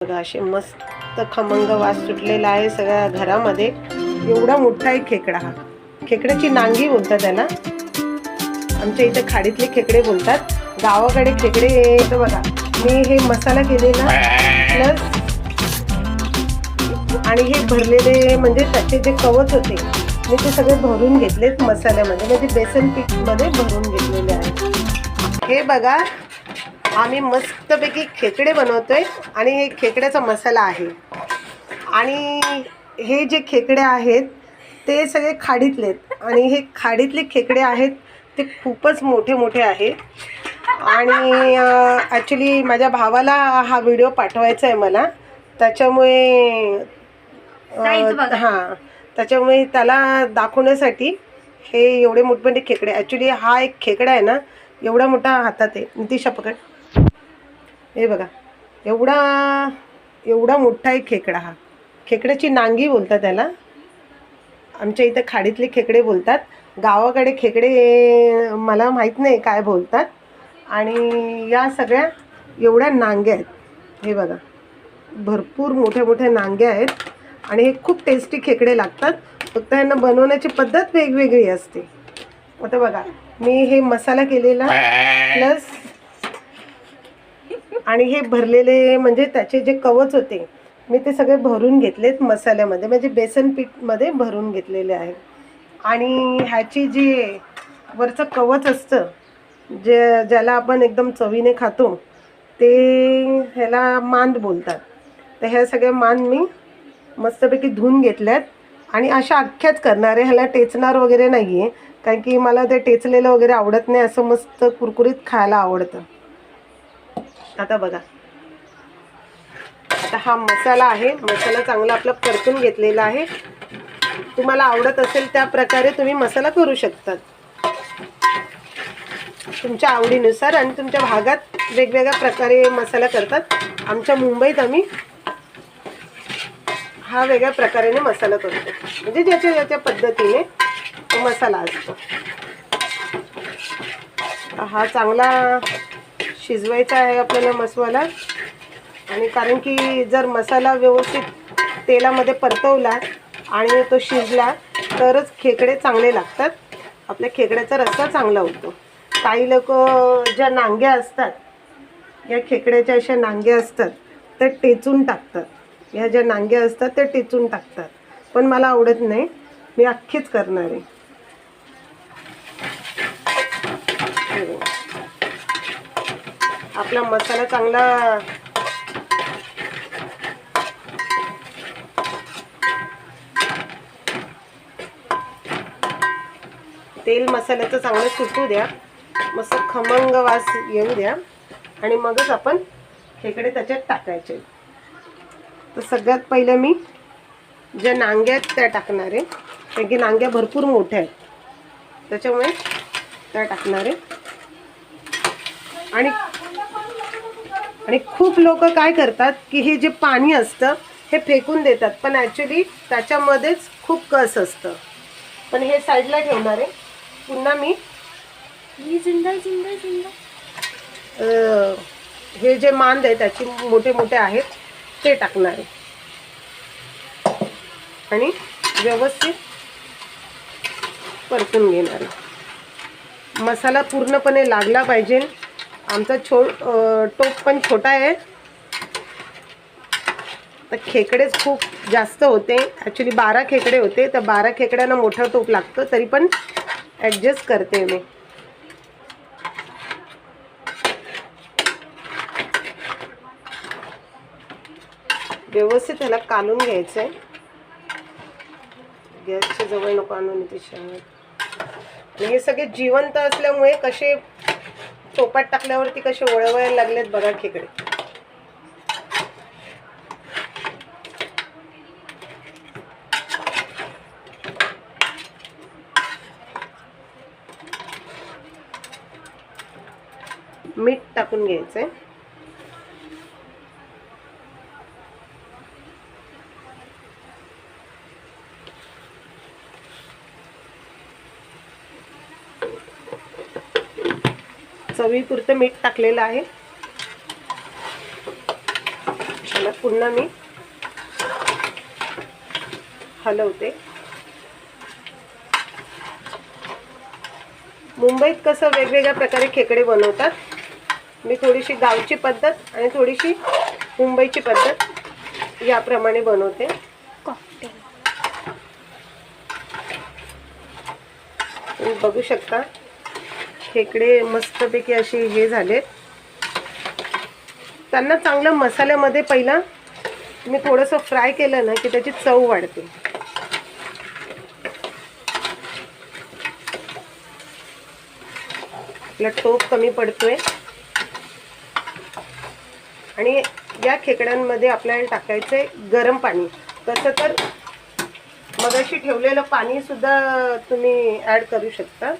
बघा असे मस्त खमंग वास सुटलेला आहे सगळ्या घरामध्ये. एवढा मोठा आहे खेकडा हा. खेकड्याची नांगी बोलतात त्याला. आमच्या इथे खाडीतले खेकडे बोलतात. गावाकडे खेकडे तर बघा. मी हे मसाला केलेला प्लस आणि हे भरलेले म्हणजे त्याचे जे कवच होते मी ते सगळे भरून घेतलेत मसाल्यामध्ये. म्हणजे बेसन पीठमध्ये भरून घेतलेले आहे. हे बघा आम्ही मस्तपैकी खेकडे बनवतोय आणि हे खेकड्याचा मसाला आहे. आणि हे जे खेकडे आहेत ते सगळे खाडीतलेत आणि हे खाडीतले खेकडे आहेत ते खूपच मोठे मोठे आहेत. आणि ॲक्च्युली माझ्या भावाला हा व्हिडिओ पाठवायचा आहे मला. त्याच्यामुळे. हां. त्याच्यामुळे त्याला दाखवण्यासाठी हे एवढे मोठमोठे खेकडे ॲक्च्युली हा एक खेकडा आहे ना एवढा मोठा हातात आहे. नितीशा पकड. हे बघा एवढा एवढा मोठा एक खेकडा हा. खेकड्याची नांगी बोलतात त्याला. आमच्या इथं खाडीतले खेकडे बोलतात. गावाकडे खेकडे मला माहीत नाही काय बोलतात. आणि या सगळ्या एवढ्या नांग्या आहेत. हे बघा भरपूर मोठ्या मोठ्या नांग्या आहेत. आणि हे खूप टेस्टी खेकडे लागतात. फक्त यांना बनवण्याची पद्धत वेगवेगळी असते. आता बघा मी हे मसाला केलेला प्लस आणि हे भरलेले म्हणजे त्याचे जे कवच होते मी ते सगळे भरून घेतलेत मसाल्यामध्ये म्हणजे बेसन पीठमध्ये भरून घेतलेले आहे. आणि ह्याची जी वरचं कवच असतं जे ज्याला आपण एकदम चवीने खातो ते ह्याला मांद बोलतात. तर ह्या सगळ्या मांद मी मस्तपैकी धुवून घेतल्यात. आणि अशा अख्ख्याच करणार आहे ह्याला टेचणार वगैरे नाही आहे कारण की मला ते टेचलेलं वगैरे आवडत नाही असं मस्त कुरकुरीत खायला आवडतं. आता बघा. आता हा मसाला आहे. मसाला चांगला आपला परतून घेतलेला आहे. तुम्हाला आवडत असेल त्या प्रकारे तुम्ही मसाला करू शकतात. तुमच्या आवडीनुसार आणि तुमच्या भागात वेगवेगळ्या प्रकारे मसाला करतात. आमच्या मुंबईत आम्ही हा वेगळ्या प्रकारेने मसाला करतो. म्हणजे ज्याच्या ज्याच्या पद्धतीने तो मसाला असतो. हा चांगला शिजवायचा आहे आपल्याला मसाला. आणि कारण की जर मसाला व्यवस्थित तेलामध्ये परतवला आणि तो शिजला तरच खेकडे चांगले लागतात. आपल्या खेकड्याचा रस्सा चांगला होतो. काही लोक ज्या नांग्या असतात या खेकड्याच्या अशा नांग्या असतात त्या टेचून टाकतात. या ज्या नांग्या असतात त्या टेचून टाकतात. पण मला आवडत नाही. मी अख्खीच करणार आहे हे बघा. आपला मसाला चांगला तेल मसाल्याचं चांगलं सुटू द्या. मस्त खमंग वास येऊ द्या. आणि मगच आपण हेकडे त्याच्यात टाकायचे. तर सगळ्यात पहिलं मी ज्या नांग्या आहेत त्या टाकणार आहे. कारण की नांग्या भरपूर मोठ्या आहेत. त्याच्यामुळे त्या टाकणार आहे. आणि आणि खूप लोक काय करतात की हे जे पाणी असतं हे फेकून देतात. पण ॲक्च्युली त्याच्यामध्येच खूप कस असतं. पण हे साईडला ठेवणार आहे. पुन्हा मी ही जिंदा जिंदा जिंदा अ, हे जे मांद आहे त्याचे मोठे मोठे आहेत ते टाकणार आहे. आणि व्यवस्थित परतून घेणार मसाला पूर्णपणे लागला पाहिजे. आमचा छो टोप पण छोटा आहे. तर खेकडेच खूप जास्त होते. ॲक्च्युली बारा खेकडे होते. तर बारा खेकड्यांना मोठा टोप लागतो. तरी पण ॲडजस्ट करते मी. व्यवस्थित ह्याला कालून घ्यायचं आहे गॅसच्या जवळ नको आणून तिच्या आणि हे सगळे जिवंत असल्यामुळे कसे चोपाट टाकल्यावरती कसे वळवायला लागलेत बघा खेकडे. मीठ टाकून घ्यायचं आहे चवीपुरतं मीठ टाकलेलं आहे. त्याला पुन्हा मी हलवते. मुंबईत कसं वेगवेगळ्या प्रकारे खेकडे बनवतात. मी थोडीशी गावची पद्धत आणि थोडीशी मुंबईची पद्धत याप्रमाणे बनवते. तुम्ही बघू शकता. खेकडे मस्तपैकी असे हे झाले त्यांना चांगलं मसाल्यामध्ये पहिला तुम्ही थोडंसं फ्राय केलं ना की त्याची चव वाढते. आपला टोप कमी पडतोय. आणि या खेकड्यांमध्ये आपल्याला टाकायचंय गरम पाणी. तसं तर मगाशी ठेवलेलं पाणी सुद्धा तुम्ही ॲड करू शकता.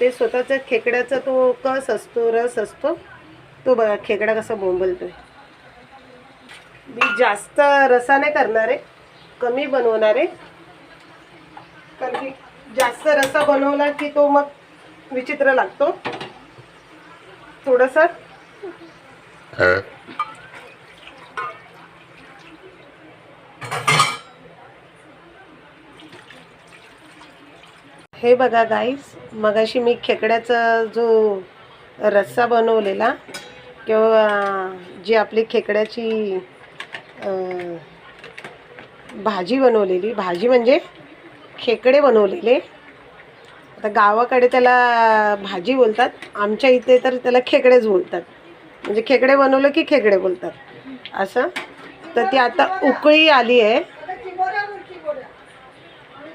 ते स्वतःचा खेकड्याचा तो कस असतो रस असतो तो बघा खेकडा कसा बोंबलतोय. मी जास्त रसा नाही करणार आहे कमी बनवणार आहे कारण की जास्त रसा बनवला की तो मग विचित्र लागतो. थोडंसं हे बघा गाईस मगाशी मी खेकड्याचा जो रस्सा बनवलेला किंवा जी आपली खेकड्याची भाजी बनवलेली भाजी म्हणजे खेकडे बनवलेले. आता गावाकडे त्याला भाजी बोलतात आमच्या इथे तर त्याला खेकडेच बोलतात. म्हणजे खेकडे बनवलं की खेकडे बोलतात. असं? तर ती आता उकळी आली आहे.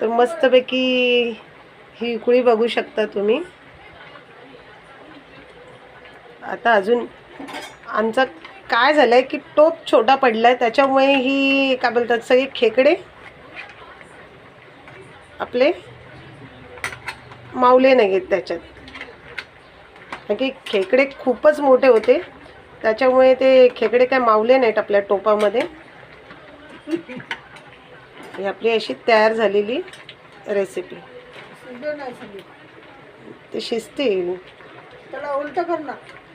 तर मस्तपैकी ही उकळी बघू शकता तुम्ही. आता अजून आमचा काय झालंय की टोप छोटा पडलाय त्याच्यामुळे ही काय बोलतात सगळे खेकडे आपले मावले नाही आहेत त्याच्यात. कारण की खेकडे खूपच मोठे होते त्याच्यामुळे ते खेकडे काय मावले नाहीत आपल्या टोपामध्ये. ही आपली अशी तयार झालेली रेसिपी ते शिजतील त्याला उलट कर ना.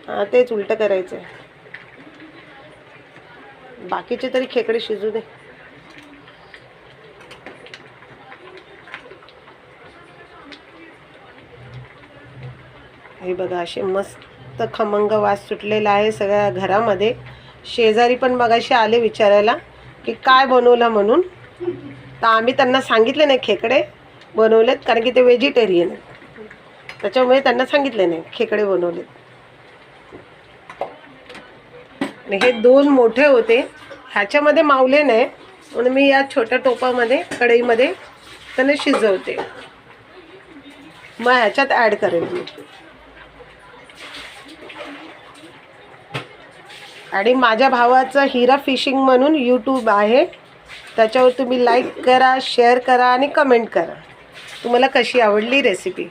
हा तेच उलट करायचं आहे बाकीचे तरी खेकडे शिजू दे. हे बघा असे मस्त खमंग वास सुटलेला आहे सगळ्या घरामध्ये. शेजारी पण मगाशी आले विचारायला की काय बनवलं म्हणून. तर आम्ही त्यांना सांगितले नाही खेकडे. बनवलेत कारण की ते व्हेजिटेरियन आहेत. त्याच्यामुळे त्यांना सांगितले नाही खेकडे बनवलेत. आणि हे दोन मोठे होते. ह्याच्यामध्ये मावले नाही म्हणून मी या छोट्या टोपामध्ये कढईमध्ये त्यांना शिजवते. मग ह्याच्यात ॲड करेन मी. आणि माझ्या भावाचं हिरा फिशिंग म्हणून यूट्यूब आहे. त्याच्यावर तुम्ही लाईक करा शेअर करा आणि कमेंट करा. तुम्हाला कशी आवडली रेसिपी